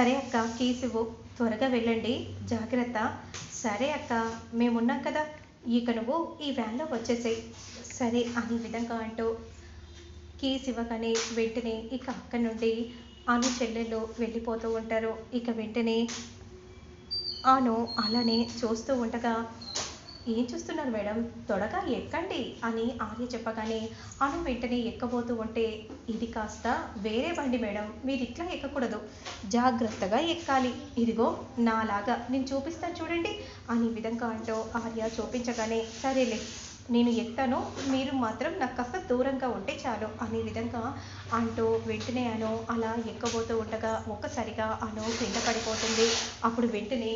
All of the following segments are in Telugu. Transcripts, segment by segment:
సరే అక్క కీస్ ఇవ్వు. త్వరగా వెళ్ళండి. జాగ్రత్త. సరే అక్క మేమున్నాం కదా. ఇక నువ్వు ఈ వ్యాన్లో వచ్చేసాయి. సరే అనే విధంగా అంటూ కీస్ ఇవ్వగానే వెంటనే ఇక అక్కడి నుండి అను చెల్లెళ్ళు వెళ్ళిపోతూ ఉంటారు. ఇక వెంటనే ఆను అలానే చూస్తూ ఉండగా ఏం చూస్తున్నారు మేడం? త్వరగా ఎక్కండి అని ఆర్య చెప్పగానే అను వెంటనే ఎక్కబోతూ ఉంటే ఇది కాస్త వేరే బండి మేడం మీరు ఇట్లా ఎక్కకూడదు. జాగ్రత్తగా ఎక్కాలి. ఇదిగో నాలాగా నేను చూపిస్తాను చూడండి అని విధంగా అంటూ ఆర్య చూపించగానే సరేలే నేను ఎత్తాను మీరు మాత్రం నాకు కాస్త దూరంగా ఉంటే చాలు అనే విధంగా అంటూ వెంటనే అను అలా ఎక్కబోతూ ఉండగా ఒక్కసారిగా అను కింద పడిపోతుంది. అప్పుడు వెంటనే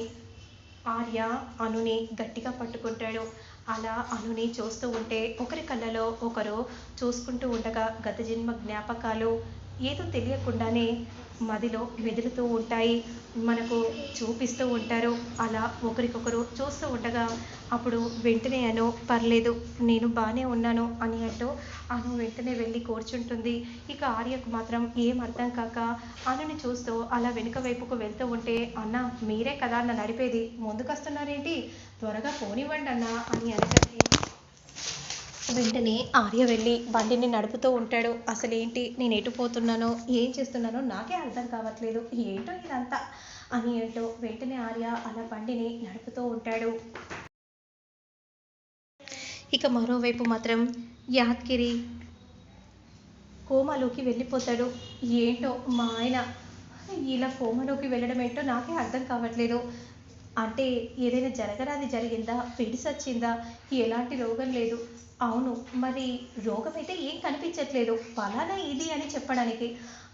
ఆర్య అనుని గట్టిగా పట్టుకుంటాడు. అలా అనుని చూస్తూ ఉంటే ఒకరి కళ్ళలో ఒకరు చూసుకుంటూ ఉండగా గత జన్మ జ్ఞాపకాలు ఏదో తెలియకుండానే మదిలో మెదులుతూ ఉంటాయి. మనకు చూపిస్తూ ఉంటారు. అలా ఒకరికొకరు చూస్తూ ఉండగా అప్పుడు వెంటనే అను పర్లేదు నేను బాగానే ఉన్నాను అని అంటూ అను వెంటనే వెళ్ళి కూర్చుంటుంది. ఇక ఆర్యకు మాత్రం ఏం అర్థం కాక అనుని చూస్తూ అలా వెనుక వైపుకు వెళ్తూ ఉంటే అన్న మీరే కదా అన్న నడిపేది. ముందుకు వస్తున్నారేంటి త్వరగా పోనివ్వండి అన్న అని అనగానే వెంటనే ఆర్య వెళ్ళి బండిని నడుపుతూ ఉంటాడు. అసలు ఏంటి నేను ఎటు పోతున్నానో? ఏం చేస్తున్నానో నాకే అర్థం కావట్లేదు. ఏంటో ఇదంతా? అని ఏంటో వెంటనే ఆర్య అలా బండిని నడుపుతూ ఉంటాడు. ఇక మరోవైపు మాత్రం యాద్గిరి కోమాలోకి వెళ్ళిపోతాడు. ఏంటో మా ఆయన? ఇలా కోమాలోకి వెళ్ళడం ఏంటో నాకే అర్థం కావట్లేదు. అంటే ఏదైనా జరగరాది జరిగిందా? ఫిడిస్ వచ్చిందా ఎలాంటి రోగం లేదు. అవును మరి రోగం అయితే ఏం కనిపించట్లేదు. ఫలానా ఇది అని చెప్పడానికి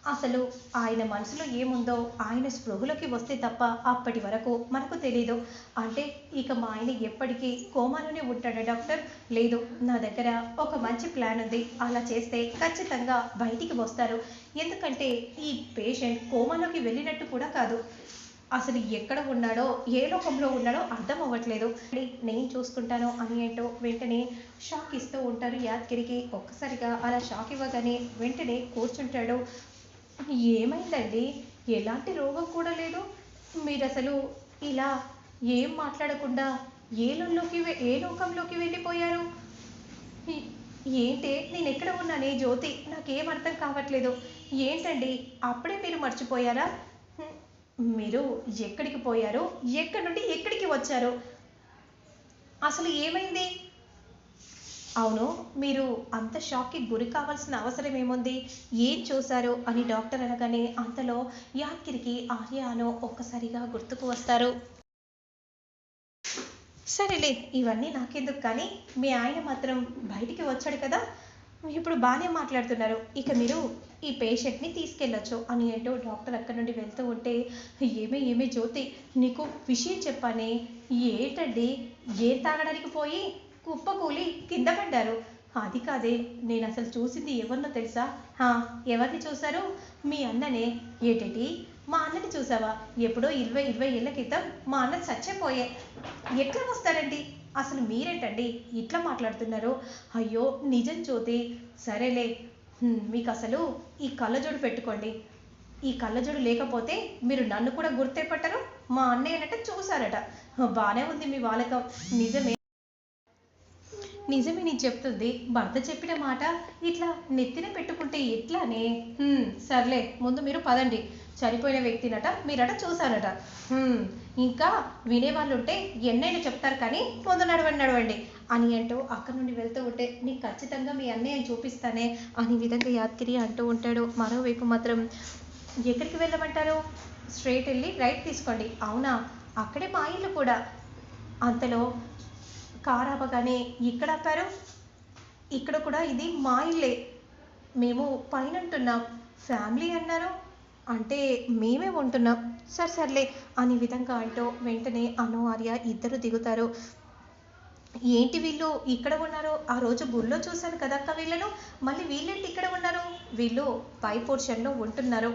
అసలు ఆయన మనసులో ఏముందో ఆయన స్పృహలోకి వస్తే తప్ప అప్పటి వరకు మనకు తెలీదు. అంటే ఇక మా ఆయన ఎప్పటికీ కోమాలోనే ఉంటాడా డాక్టర్? లేదు నా దగ్గర ఒక మంచి ప్లాన్ ఉంది. అలా చేస్తే ఖచ్చితంగా బయటికి వస్తారు. ఎందుకంటే ఈ పేషెంట్ కోమాలోకి వెళ్ళినట్టు కూడా కాదు. అసలు ఎక్కడ ఉన్నాడో ఏ లోకంలో ఉన్నాడో అర్థం అవ్వట్లేదు. నేను చూసుకుంటాను అని ఏంటో వెంటనే షాక్ ఇస్తూ ఉంటారు యాదగిరికి. ఒక్కసారిగా అలా షాక్ ఇవ్వగానే వెంటనే కూర్చుంటాడు. ఏమైందండి? ఎలాంటి రోగం కూడా లేదు? మీరు అసలు ఇలా ఏం మాట్లాడకుండా ఏ లోకంలోకి ఏ లోకంలోకి వెళ్ళిపోయారు? ఏంటి? నేను ఎక్కడ ఉన్నానే జ్యోతి? నాకేం అర్థం కావట్లేదు. ఏంటండి? అప్పుడే మీరు మర్చిపోయారా? మీరు ఎక్కడికి పోయారు ఎక్కడి నుండి ఎక్కడికి వచ్చారు. అసలు ఏమైంది? అవును మీరు అంత షాక్కి గురి కావాల్సిన అవసరం ఏముంది? ఏం చూశారు? అని డాక్టర్ అనగానే అంతలో యాద్గిరికి ఆర్యాను ఒక్కసారిగా గుర్తుకు వస్తారు. సరేలే ఇవన్నీ నాకెందుకు కానీ మీ ఆయన మాత్రం బయటికి వచ్చాడు కదా. ఇప్పుడు బాగానే మాట్లాడుతున్నారు. ఇక మీరు ఈ పేషెంట్ని తీసుకెళ్ళొచ్చు అని అంటూ డాక్టర్ అక్కడి నుండి వెళ్తూ ఉంటే ఏమే ఏమే జ్యోతి నీకు విషయం చెప్పానే ఏంటండి? ఏం తాగడానికి పోయి కుప్పకూలి కింద పడ్డారు? అది కాదే నేను అసలు చూసింది ఎవరినో తెలుసా? హా, ఎవరిని చూశారు? మీ అన్ననే. ఏటండి? మా అన్నని చూసావా ఎప్పుడో ఇరవై ఇరవై ఏళ్ళ క్రితం మా అన్న చచ్చిపోయే. ఎట్లా వస్తారండి? అసలు మీరేంటండి ఇట్లా మాట్లాడుతున్నారు? అయ్యో నిజం జ్యోతి. సరేలే. మీకు అసలు ఈ కళ్ళజోడు పెట్టుకోండి. ఈ కళ్ళజోడు లేకపోతే మీరు నన్ను కూడా గుర్తేపట్టరు? మా అన్నయ్యనట చూసారట బాగానే ఉంది మీ వాళ్ళకం నిజమే. నిజమే నీ చెప్తుంది. భర్త చెప్పిన మాట ఇట్లా నెత్తిన పెట్టుకుంటే ఎట్లానే? సర్లే ముందు మీరు పదండి. చనిపోయిన వ్యక్తినట మీరట చూశారట. ఇంకా వినేవాళ్ళు ఉంటే ఎన్నైనా చెప్తారు కానీ ముందు నడవండి నడవండి అని అంటూ అక్కడి నుండి వెళ్తూ ఉంటే నీకు ఖచ్చితంగా మీ అన్నయ్యని చూపిస్తానే? అని విధంగా యాత్గిరి అంటూ ఉంటాడు. మరోవైపు మాత్రం ఎక్కడికి వెళ్ళమంటారు? స్ట్రైట్ వెళ్ళి రైట్ తీసుకోండి. అవునా? అక్కడే మా ఇల్లు కూడా. అంతలో కార్ ఇక్కడ ఆపారు ఇక్కడ కూడా ఇది మా ఇల్లే మేము పైన ఉంటున్నాం ఫ్యామిలీ అన్నారు. అంటే మేమే ఉంటున్నాం. సరే సర్లే అని విధంగా అంటూ వెంటనే అను ఆర్య ఇద్దరు దిగుతారు. ఏంటి వీళ్ళు ఇక్కడ ఉన్నారు? ఆ రోజు గుళ్ళో చూశాను కదా అక్క వీళ్ళను. మళ్ళీ వీళ్ళేంటి ఇక్కడ ఉన్నారు? వీళ్ళు పై పోర్షన్లో ఉంటున్నారు.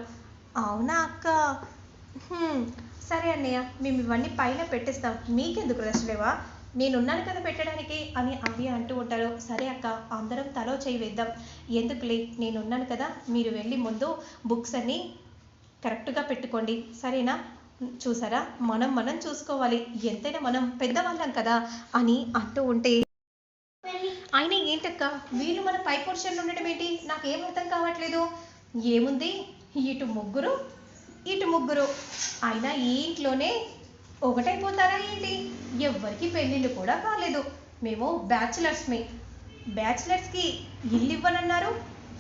అవునా అక్క? సరే అన్నయ్య మేము ఇవన్నీ పైన పెట్టేస్తాం. మీకెందుకు రెస్ట్ లేవా? నేనున్నాను కదా పెట్టడానికి అని అవి అంటూ ఉంటారు సరే అక్క అందరం తలో చేయి వేద్దాం. ఎందుకులే? నేనున్నాను కదా మీరు వెళ్ళి ముందు బుక్స్ అన్నీ కరెక్ట్గా పెట్టుకోండి. సరేనా? చూసారా? మనం మనం చూసుకోవాలి. ఎంతైనా మనం పెద్దవాళ్ళం కదా అని అంటూ ఉంటే ఆయన ఏంటక్క వీళ్ళు మన పై పొర్షన్లు ఉండడం ఏంటి? నాకేం అర్థం కావట్లేదు. ఏముంది? ఇటు ముగ్గురు ఇటు ముగ్గురు. అయినా ఈ ఇంట్లోనే ఒకటైపోతారా ఏంటి ఎవ్వరికి పెళ్ళిళ్ళు కూడా కాలేదు. మేము బ్యాచిలర్స్మే. బ్యాచిలర్స్కి ఇల్లు ఇవ్వనన్నారు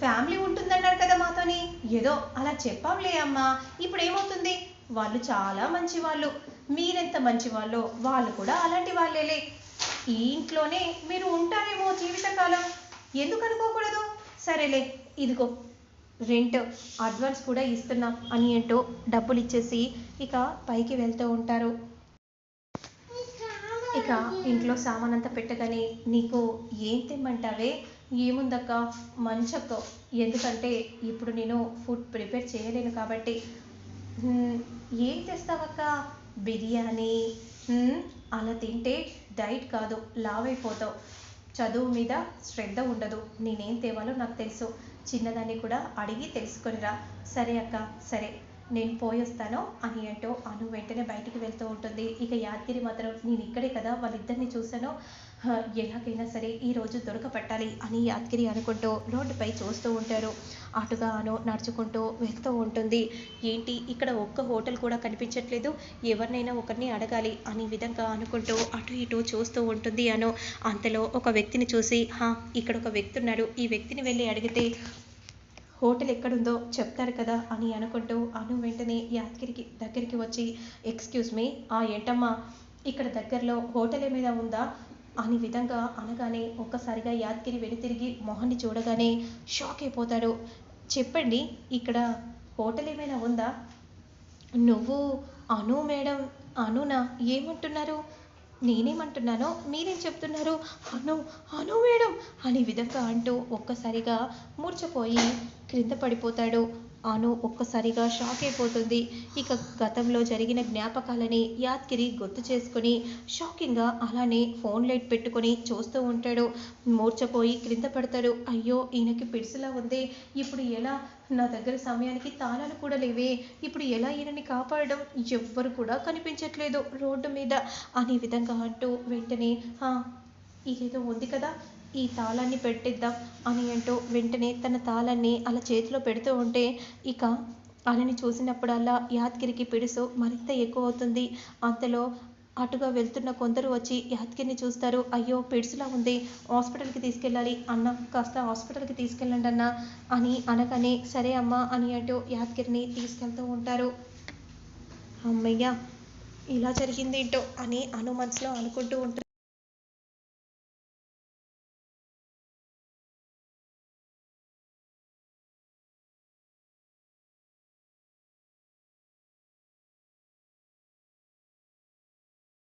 ఫ్యామిలీ ఉంటుందన్నారు కదా మాతోని. ఏదో అలా చెప్పాంలే అమ్మా. ఇప్పుడు ఏమవుతుంది వాళ్ళు చాలా మంచి వాళ్ళు మీరెంత మంచి వాళ్ళో వాళ్ళు కూడా అలాంటి వాళ్ళేలే. ఈ ఇంట్లోనే మీరు ఉంటారేమో జీవితకాలం. ఎందుకు అనుకోకూడదు సరేలే ఇదిగో. రెంట్ అడ్వాన్స్ కూడా ఇస్తున్నాం అని ఏంటో డబ్బులు ఇచ్చేసి ఇక పైకి వెళ్తూ ఉంటారు. ఇక ఇంట్లో సామాన్ అంతా పెట్టగానే నీకు ఏం తెమ్మంటావే? ఏముందక్క? మంచక్క. ఎందుకంటే ఇప్పుడు నేను ఫుడ్ ప్రిపేర్ చేయలేను కాబట్టి. ఏం తెస్తావక్క? బిర్యానీ. అలా తింటే డైట్ కాదు లావ్ అయిపోతావు చదువు మీద శ్రద్ధ ఉండదు. నేనేం తేవాలో నాకు తెలుసు. చిన్నదాన్ని కూడా అడిగి తెలుసుకొనిరా సరే అక్క సరే. నేను పోయొస్తాను అని అంటూ అను వెంటనే బయటికి వెళ్తూ ఉంటుంది. ఇక యాదగిరి మాత్రం నేను ఇక్కడే కదా వాళ్ళిద్దరిని చూశాను. ఎలాగైనా సరే ఈ రోజు దొరకపట్టాలి అని యాదగిరి అనుకుంటూ రోడ్డుపై చూస్తూ ఉంటారు. అటుగా నడుచుకుంటూ వెళ్తూ ఉంటుంది. ఏంటి ఇక్కడ ఒక్క హోటల్ కూడా కనిపించట్లేదు? ఎవరినైనా ఒకరిని అడగాలి అనే విధంగా అనుకుంటూ అటు ఇటు చూస్తూ ఉంటుంది అను. అంతలో ఒక వ్యక్తిని చూసి హా ఇక్కడ ఒక వ్యక్తి ఉన్నాడు ఈ వ్యక్తిని వెళ్ళి అడిగితే హోటల్ ఎక్కడుందో చెప్తారు కదా అని అనుకుంటూ అను వెంటనే యాదగిరికి దగ్గరికి వచ్చి ఎక్స్క్యూజ్ మీ ఆ ఏంటమ్మా? ఇక్కడ దగ్గరలో హోటల్ ఏమైనా ఉందా? అని విధంగా అనగానే ఒక్కసారిగా యాదగిరి వెనుతిరిగి మొహాన్ని చూడగానే షాక్ అయిపోతాడు. చెప్పండి ఇక్కడ హోటల్ ఏమైనా ఉందా? నువ్వు అను మేడం అనునా ఏమంటున్నారు? నేనేమంటున్నానో మీరేం చెప్తున్నారు? అను అను మేడం అనే విధంగా అంటూ ఒక్కసారిగా మూర్చపోయి క్రింద పడిపోతాడు. అను ఒక్కసారిగా షాక్ అయిపోతుంది. ఇక గతంలో జరిగిన జ్ఞాపకాలని యాద్గిరి గుర్తు చేసుకొని షాకింగ్గా అలానే ఫోన్ లైట్ పెట్టుకొని చూస్తూ ఉంటాడు. మూర్చపోయి క్రింద పడతాడు. అయ్యో ఈయనకి పిడిసిలా ఉంది. ఇప్పుడు ఎలా? నా దగ్గర సమయానికి తాళాలు కూడా లేవే. ఇప్పుడు ఎలా ఈయనని కాపాడడం? ఎవ్వరు కూడా కనిపించట్లేదు రోడ్డు మీద. అనే విధంగా అంటూ వెంటనే ఇదేదో ఉంది కదా? ఈ తాళాన్ని పెట్టిద్దాం అని అంటూ వెంటనే తన తాళాన్ని అలా చేతిలో పెడుతూ ఉంటే ఇక అలని చూసినప్పుడల్లా యాదగిరికి పిడుసు మరింత ఎక్కువ అవుతుంది. అంతలో అటుగా వెళ్తున్న కొందరు వచ్చి యాదగిరిని చూస్తారు. అయ్యో పిడుసులా ఉంది. హాస్పిటల్కి తీసుకెళ్ళాలి అన్న కాస్త హాస్పిటల్కి తీసుకెళ్ళండి అన్న అని అనగానే సరే అమ్మా అని అంటూ యాదగిరిని తీసుకెళ్తూ ఉంటారు. అమ్మయ్య ఇలా జరిగిందేంటో అని అను మనసులో అనుకుంటూ ఉంటారు.